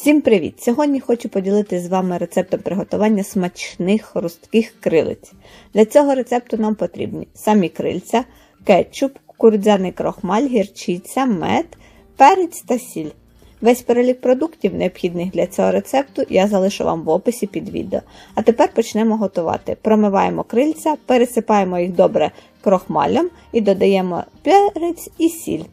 Всім привіт! Сьогодні хочу поділитися з вами рецептом приготування смачних хрустких крилиць. Для цього рецепту нам потрібні самі крильця, кетчуп, кукурудзяний крохмаль, гірчиця, мед, перець та сіль. Весь перелік продуктів, необхідних для цього рецепту, я залишу вам в описі під відео. А тепер почнемо готувати. Промиваємо крильця, пересипаємо їх добре крохмалем і додаємо перець і сіль.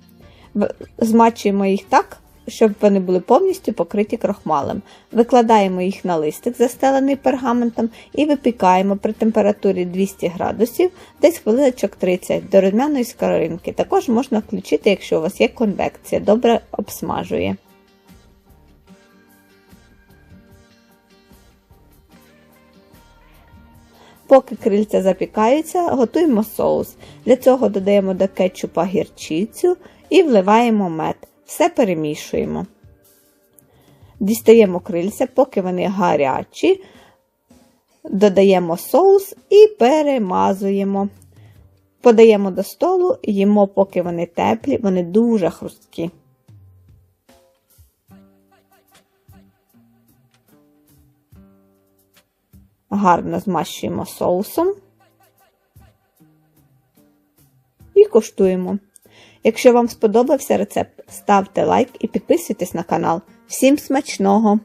Змачуємо їх так, щоб вони були повністю покриті крохмалем. Викладаємо їх на листик, застелений пергаментом, і випікаємо при температурі 200 градусів десь хвилиночок 30 до розм'яної скоринки. Також можна включити, якщо у вас є конвекція, добре обсмажує. Поки крильця запікаються, готуємо соус. Для цього додаємо до кетчупа гірчицю і вливаємо мед. Все перемішуємо. Дістаємо крильця, поки вони гарячі, додаємо соус і перемазуємо. Подаємо до столу, їмо, поки вони теплі, вони дуже хрусткі. Гарно змащуємо соусом і куштуємо. Якщо вам сподобався рецепт, ставте лайк і підписуйтесь на канал. Всім смачного!